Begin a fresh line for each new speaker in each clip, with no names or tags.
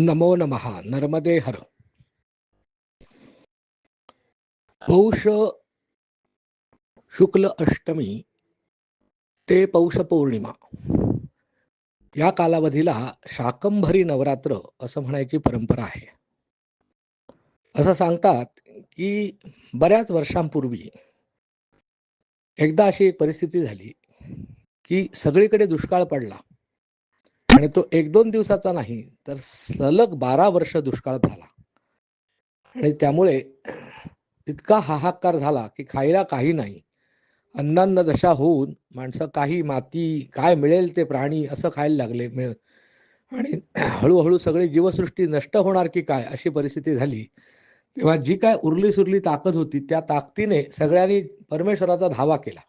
नमो नमः नर्मदे हर। पौष शुक्ल अष्टमी ते पौष पौर्णिमा। या कालावधीला शाकंभरी नवरात्र असं म्हणायची परंपरा आहे. असं सांगतात की बऱ्याच वर्षांपूर्वी एकदा अशी एक परिस्थिती झाली की सगळीकडे दुष्काळ पडला. आणि तो एक दोन दिवसाचा नाही तर सलग बारा वर्ष दुष्काळ झाला. आणि त्यामुळे इतका हाहाकार झाला की खायला काही नाही. अन्नान्न दशा होऊन माणसं काही माती काय मिळेल ते प्राणी असं खायला लागले मिळ आणि हळूहळू सगळी जीवसृष्टी नष्ट होणार की काय अशी परिस्थिती झाली. तेव्हा जी काय उरली सुरली ताकद होती त्या ताकदीने सगळ्यांनी परमेश्वराचा धावा केला.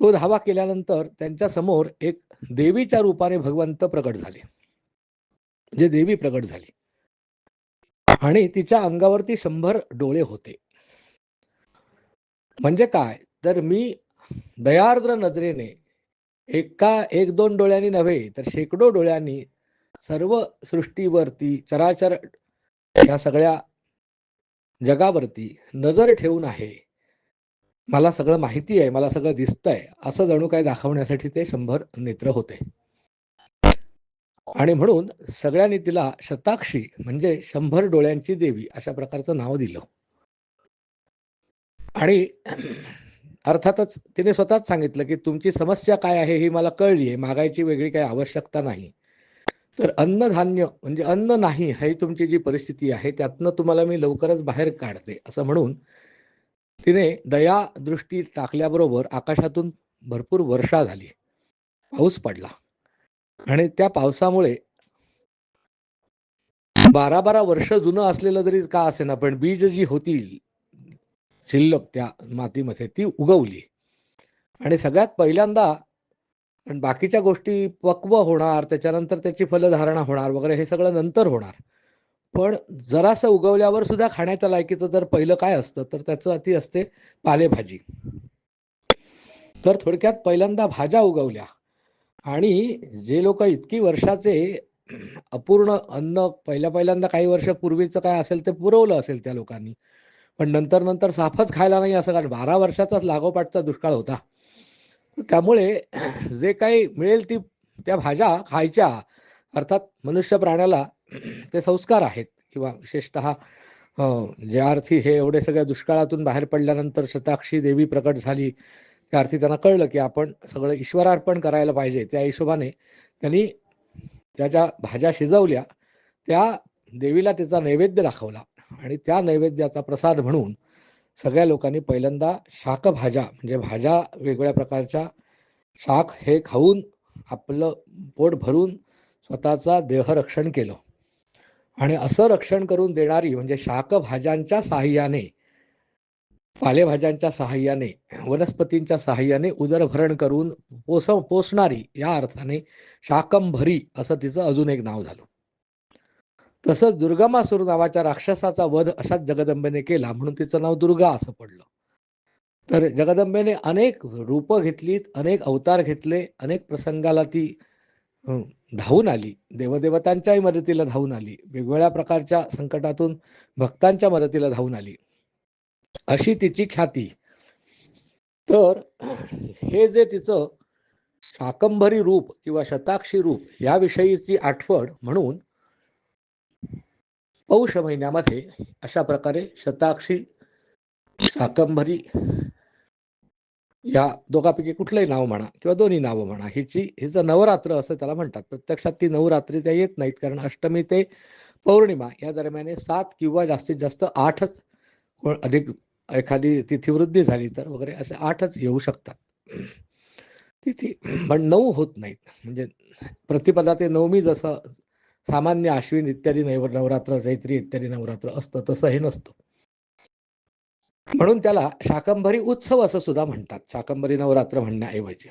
तो धावा केल्यानंतर त्यांच्यासमोर एक देवीच्या रूपाने भगवंत प्रकट झाले. म्हणजे देवी प्रकट झाली. आणि तिच्या अंगावरती शंभर डोळे होते. म्हणजे काय? तर मी दयार्द्र नजरेने एका एक दोन डोळ्यांनी नव्हे तर शेकडो डोळ्यांनी सर्व सृष्टीवरती चराचर या सगळ्या जगावरती नजर ठेवून आहे. मला सगळं माहिती आहे मला सगळं दिसतंय असं जणू काय दाखवण्यासाठी ते शंभर नेत्र होते. आणि म्हणून सगळ्यांनी तिला शताक्षी म्हणजे शंभर डोळ्यांची देवी अशा प्रकारचं नाव दिलं. आणि अर्थातच तिने स्वतःच सांगितलं की तुमची समस्या काय आहे ही मला कळली आहे मागायची वेगळी काही आवश्यकता नाही. तर अन्नधान्य म्हणजे अन्न नाही ही तुमची जी परिस्थिती आहे त्यातनं तुम्हाला मी लवकरच बाहेर काढते असं म्हणून तिने दया दृष्टी टाकल्याबरोबर आकाशातून भरपूर वर्षा झाली. पाऊस पडला. आणि त्या पावसामुळे बारा बारा वर्ष जुनं असलेलं जरी का असे ना पण बीज जी होती शिल्लक त्या मातीमध्ये ती उगवली. आणि सगळ्यात पहिल्यांदा पण बाकीच्या गोष्टी पक्व होणार त्याच्यानंतर त्याची फलधारणा होणार वगैरे हे सगळं नंतर होणार. पण जरासं उगवल्यावर सुद्धा खाण्याच्या लायकीचं जर पहिलं काय असतं तर त्याचं अति असते पालेभाजी. तर थोडक्यात पहिल्यांदा भाज्या उगवल्या. आणि जे लोक इतकी वर्षाचे अपूर्ण अन्न पहिल्या पहिल्यांदा काही वर्ष पूर्वीचं काय असेल ते पुरवलं असेल त्या लोकांनी. पण नंतर नंतर साफच खायला नाही असं कारण बारा वर्षाचाच लागोपाठचा दुष्काळ होता. त्यामुळे जे काही मिळेल ती त्या भाज्या खायच्या अर्थात मनुष्य प्राण्याला ते संस्कार आहेत. किंवा विशेषत ज्या अर्थी हे एवढे सगळ्या दुष्काळातून बाहेर पडल्यानंतर शताक्षी देवी प्रकट झाली त्या अर्थी त्यांना कळलं की आपण सगळं ईश्वरार्पण करायला पाहिजे. त्या हिशोबाने त्यांनी त्या ज्या भाज्या शिजवल्या त्या देवीला त्याचा नैवेद्य दाखवला. आणि त्या नैवेद्याचा प्रसाद म्हणून सगळ्या लोकांनी पहिल्यांदा शाकभाज्या म्हणजे भाज्या वेगवेगळ्या प्रकारच्या शाक हे खाऊन आपलं पोट भरून स्वतःचा देहरक्षण केलं. आणि असं रक्षण करून देणारी म्हणजे शाकभाज्यांच्या साहाय्याने पालेभाज्यांच्या साहाय्याने वनस्पतींच्या साहाय्याने उदरभरण करून पोस पोसणारी या अर्थाने शाकंभरी असं तिचं अजून एक नाव झालं. तसंच दुर्गमासूर नावाच्या राक्षसाचा वध अशाच जगदंबेने केला म्हणून तिचं नाव दुर्गा असं पडलं. तर जगदंबेने अनेक रूपं घेतलीत अनेक अवतार घेतले अनेक प्रसंगाला ती धावून आली. देवदेवतांच्याही मदतीला धावून आली. वेगवेगळ्या प्रकारच्या संकटातून भक्तांच्या मदतीला धावून आली. अशी तिची ख्याती. तर हे जे तिचं शाकंभरी रूप किंवा शताक्षी रूप याविषयीची आठवण म्हणून पौष महिन्यामध्ये अशा प्रकारे शताक्षी शाकंभरी या दोघापैकी कुठलंही नाव म्हणा किंवा दोन्ही नावं म्हणा हिची हिचं नवरात्र असं त्याला म्हणतात. प्रत्यक्षात ती नवरात्री त्या येत नाहीत कारण अष्टमी ते पौर्णिमा या दरम्यान सात किंवा जास्तीत जास्त आठच अधिक एखादी तिथीवृद्धी झाली तर वगैरे असे आठच येऊ शकतात. तिथी पण नऊ होत नाहीत. म्हणजे प्रतिपदा ते नवमी जसं सामान्य आश्विन इत्यादी नैव नवरात्र चैत्री इत्यादी नवरात्र असतं तसं हे नसतं. म्हणून त्याला शाकंभरी उत्सव असं सुद्धा म्हणतात. शाकंभरी नवरात्र म्हणण्याऐवजी.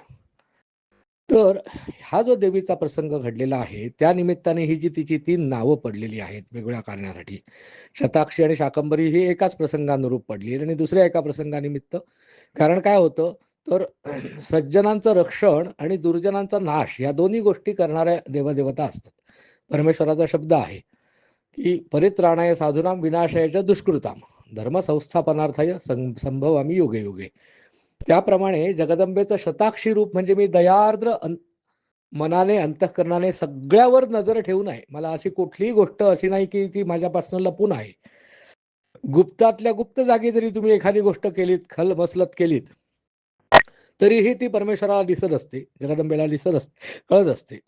तर हा जो देवीचा प्रसंग घडलेला आहे त्या निमित्ताने ही जी तिची तीन नावं पडलेली आहेत वेगवेगळ्या कारणासाठी शताक्षी आणि शाकंभरी ही एकाच प्रसंगानुरूप पडली आणि दुसऱ्या एका प्रसंगानिमित्त. कारण काय होतं? तर सज्जनांचं रक्षण आणि दुर्जनांचा नाश या दोन्ही गोष्टी करणाऱ्या देवदेवता असतात. परमेश्वराचा शब्द आहे की परित्राणाय साधूनाम विनाशयाच्या दुष्कृताम. धर्म संभव सं योगे योगे. त्याप्रमाणे जगदंबेचं शताक्षी रूप म्हणजे मी दयार्द्र अन मनाने अंतःकरणाने सगळ्यावर नजर ठेवून आहे. मला अशी कुठलीही गोष्ट अशी नाही की ती माझ्यापासून लपून आहे. गुप्तातल्या गुप्त जागी जरी तुम्ही एखादी गोष्ट केलीत खल मसलत केलीत तरीही ती परमेश्वराला दिसत असते जगदंबेला दिसत असते कळत असते.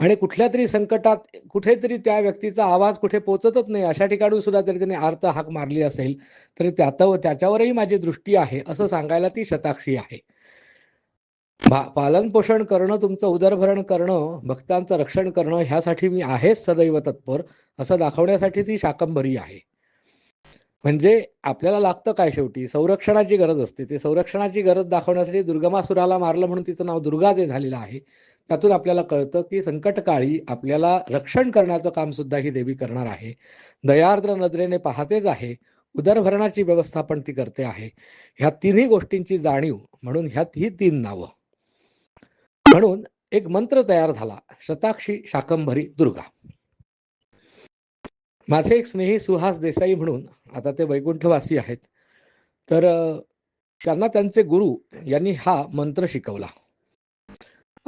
आणि कुठल्या तरी संकटात कुठेतरी त्या व्यक्तीचा आवाज कुठे पोचतच नाही अशा ठिकाणी सुद्धा जरी त्याने आर्त हाक मारली असेल तरी त्यात त्याच्यावरही माझी दृष्टी आहे असं सांगायला ती शताक्षी आहे. पालन पोषण करणं तुमचं उदरभरण करणं भक्तांचं रक्षण करणं ह्यासाठी मी आहेच सदैव तत्पर असं दाखवण्यासाठी ती शाकंभरी आहे. म्हणजे आपल्याला लागतं काय शेवटी? संरक्षणाची गरज असते. ते संरक्षणाची गरज दाखवण्यासाठी दुर्गमासुराला मारलं म्हणून तिचं नाव दुर्गा जे झालेलं आहे त्यातून आपल्याला कळतं की संकटकाळी आपल्याला रक्षण करण्याचं काम सुद्धा ही देवी करणार आहे. दयार्द्र नजरेने पाहतेच आहे. उदरभरणाची व्यवस्था पण ती करते आहे. ह्या तिन्ही गोष्टींची जाणीव म्हणून ह्यात ही तीन नावं. म्हणून एक मंत्र तयार झाला. शताक्षी शाकंभरी दुर्गा. माझे एक स्नेही सुहास देसाई म्हणून आता ते वैकुंठवासी आहेत. तर त्यांना त्यांचे गुरु यांनी हा मंत्र शिकवला.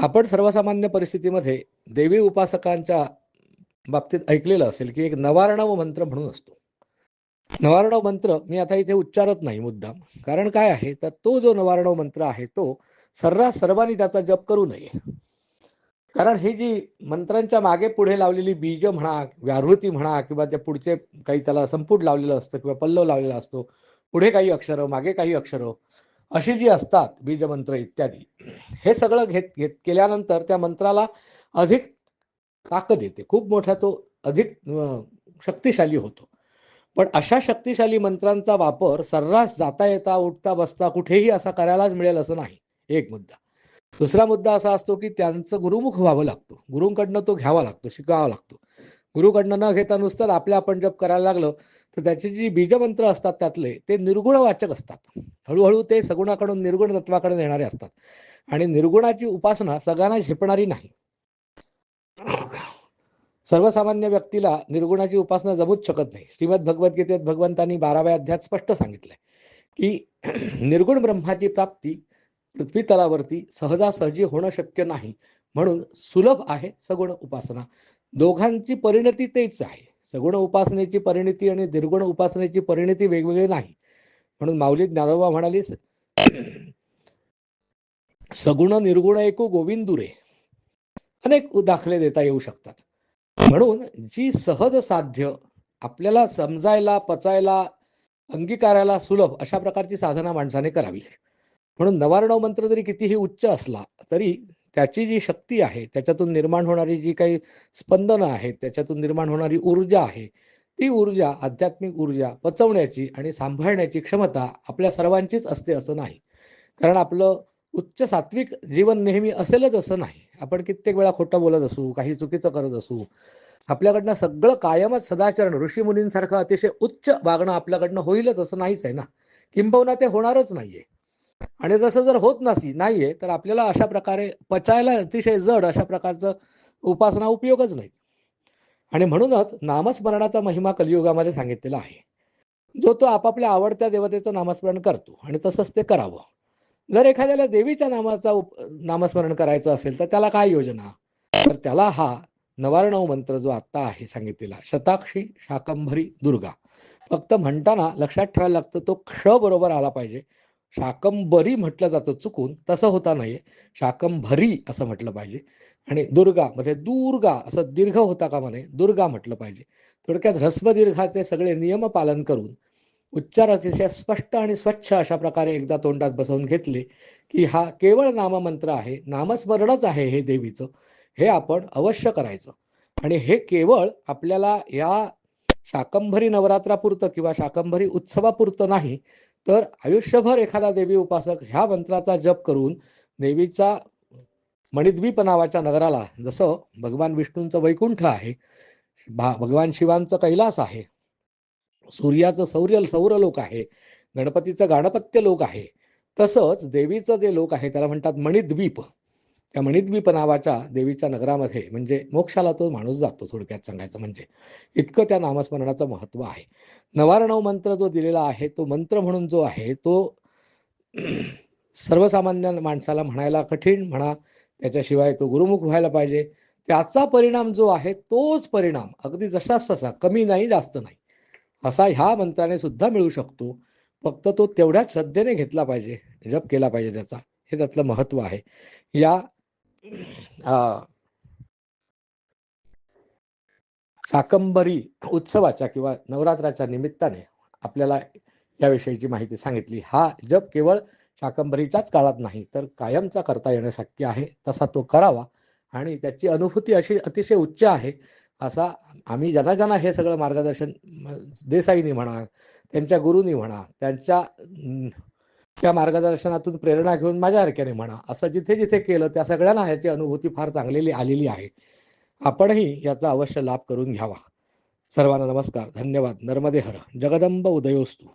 आपण सर्वसामान्य परिस्थितीमध्ये देवी उपासकांच्या बाबतीत ऐकलेलं असेल की एक नवारणव मंत्र म्हणून असतो. नवारणव मंत्र मी आता इथे उच्चारत नाही मुद्दाम. कारण काय आहे? तर तो जो नवारणव मंत्र आहे तो सर्रास सर्वांनी त्याचा जप करू नये. कारण ही जी मंत्रांच्या मागे पुढे लावलेली बीज म्हणा व्याहृती म्हणा किंवा त्या पुढचे काही त्याला संपुट लावलेलं असतं किंवा पल्लव लावलेला असतो पुढे काही अक्षरं मागे काही अक्षरं अशी जी असतात बीजमंत्र इत्यादी हे सगळं घेत घेत केल्यानंतर त्या मंत्राला अधिक ताकद येते. खूप मोठा तो अधिक शक्तिशाली होतो. पण अशा शक्तिशाली मंत्रांचा वापर सर्रास जाता येता उठता बसता कुठेही असा करायलाच मिळेल असं नाही. एक मुद्दा. दुसरा मुद्दा असा असतो की त्यांचं गुरुमुख व्हावं लागतो. गुरुंकडनं तो घ्यावा लागतो शिकावा लागतो. गुरुकडनं न घेता नुसतं आपल्या आपण जप करायला लागलं तर त्याची जी बीजमंत्र असतात त्यातले ते निर्गुण वाचक असतात. हळूहळू ते सगुणाकडून निर्गुण तत्वाकडे नेणारे असतात. आणि निर्गुणाची उपासना सगळ्यांना झेपणारी नाही. सर्वसामान्य व्यक्तीला निर्गुणाची उपासना जमूच शकत नाही. श्रीमद भगवद्गीतेत भगवंतांनी बाराव्या अध्यात स्पष्ट सांगितलंय की निर्गुण ब्रह्माची प्राप्ती पृथ्वी तलावरती सहजासहजी होणं शक्य नाही. म्हणून सुलभ आहे सगुण उपासना. दोघांची परिणती तेच आहे. सगुण उपासनेची परिणिती आणि निर्गुण उपासनेची परिणिती वेगवेगळी नाही. म्हणून माऊली ज्ञानोबा म्हणाली सगुण निर्गुण ऐकू गोविंदुरे. अनेक दाखले देता येऊ शकतात. म्हणून जी सहज साध्य आपल्याला समजायला पचायला अंगीकारायला सुलभ अशा प्रकारची साधना माणसाने करावी. म्हणून नवारणव मंत्र जरी कितीही उच्च असला तरी त्याची जी शक्ती आहे त्याच्यातून निर्माण होणारी जी काही स्पंदनं आहेत त्याच्यातून निर्माण होणारी ऊर्जा आहे ती ऊर्जा आध्यात्मिक ऊर्जा पचवण्याची आणि सांभाळण्याची क्षमता आपल्या सर्वांचीच असते असं नाही. कारण आपलं उच्च सात्विक जीवन नेहमी असेलच असं नाही. आपण कित्येक वेळा खोटं बोलत असू काही चुकीचं करत असू आपल्याकडनं सगळं कायमच सदाचरण ऋषीमुनींसारखं अतिशय उच्च वागणं आपल्याकडनं होईलच असं नाहीच आहे ना. किंबहुना ते होणारच नाहीये. आणि तसं जर होत नसी नाहीये तर आपल्याला अशा प्रकारे पचायला अतिशय जड अशा प्रकारचं उपासना उपयोगच नाही आणि म्हणूनच नामस्मरणाचा महिमा कलियुगामध्ये सांगितलेला आहे. जो तो आपापल्या आवडत्या देवतेचं नामस्मरण करतो आणि तसंच ते करावं. जर एखाद्याला देवीच्या नामाचा उप नामस्मरण करायचं असेल तर त्याला काय योजना? तर त्याला हा नवारणव मंत्र जो आत्ता आहे सांगितलेला शताक्षी शाकंभरी दुर्गा. फक्त म्हणताना लक्षात ठेवायला लागतं तो क्ष बरोबर आला पाहिजे. शाकंबरी म्हटलं जातं चुकून तसं होता नाहीये. शाकंभरी असं म्हटलं पाहिजे. आणि दुर्गा म्हणजे दुर्गा असं दीर्घ होता का म्हणे दुर्गा म्हटलं पाहिजे. थोडक्यात ह्रस्वदीर्घाचे सगळे नियम पालन करून उच्चार अतिशय स्पष्ट आणि स्वच्छ अशा प्रकारे एकदा तोंडात बसवून घेतले की हा केवळ नाममंत्र आहे नामस्मरणच आहे हे देवीचं हे आपण अवश्य करायचं. आणि हे केवळ आपल्याला या शाकंभरी नवरात्रापुरतं किंवा शाकंभरी उत्सवापुरतं नाही तर आयुष्यभर एखादा देवी उपासक ह्या मंत्राचा जप करून देवीचा मणिद्वीप नावाच्या नगराला जसं भगवान विष्णूंचं वैकुंठ आहे भा भगवान शिवांचं कैलास आहे सूर्याचं सौर्य सौरलोक आहे गणपतीचं गाणपत्य लोक आहे तसंच देवीचं जे लोक आहे त्याला म्हणतात मणिद्वीप. त्या मणिद्वीप नावाच्या देवीच्या नगरामध्ये म्हणजे मोक्षाला तो माणूस जातो थोडक्यात सांगायचं म्हणजे. इतकं त्या नामस्मरणाचं महत्त्व आहे. नवारणव मंत्र जो दिलेला आहे तो मंत्र म्हणून जो आहे तो सर्वसामान्य माणसाला म्हणायला कठीण म्हणा त्याच्याशिवाय तो गुरुमुख व्हायला पाहिजे. त्याचा परिणाम जो आहे तोच परिणाम अगदी जसाच तसा कमी नाही जास्त नाही. असा ह्या मंत्राने सुद्धा मिळू शकतो. फक्त तो तेवढ्याच श्रद्धेने घेतला पाहिजे जप केला पाहिजे त्याचा. हे त्यातलं महत्त्व आहे. या साकंबरी उत्सवाच्या किंवा नवरात्राच्या निमित्ताने आपल्याला याविषयीची माहिती सांगितली. हा जप केवळ शाकंभरीच्याच काळात नाही तर कायमचा करता येणं शक्य आहे तसा तो करावा. आणि त्याची अनुभूती अशी अतिशय उच्च आहे असा आम्ही ज्यांना ज्यांना हे सगळं मार्गदर्शन देसाईनी म्हणा त्यांच्या गुरुनी म्हणा त्यांच्या त्या मार्गदर्शनातून प्रेरणा घेऊन माझ्या हरक्याने म्हणा. असं जिथे जिथे केलं त्या सगळ्यांना ह्याची अनुभूती फार चांगलेली आलेली आहे. आपणही याचा अवश्य लाभ करून घ्यावा. सर्वांना नमस्कार. धन्यवाद. नर्मदे हर. जगदंब उदयोस्तू.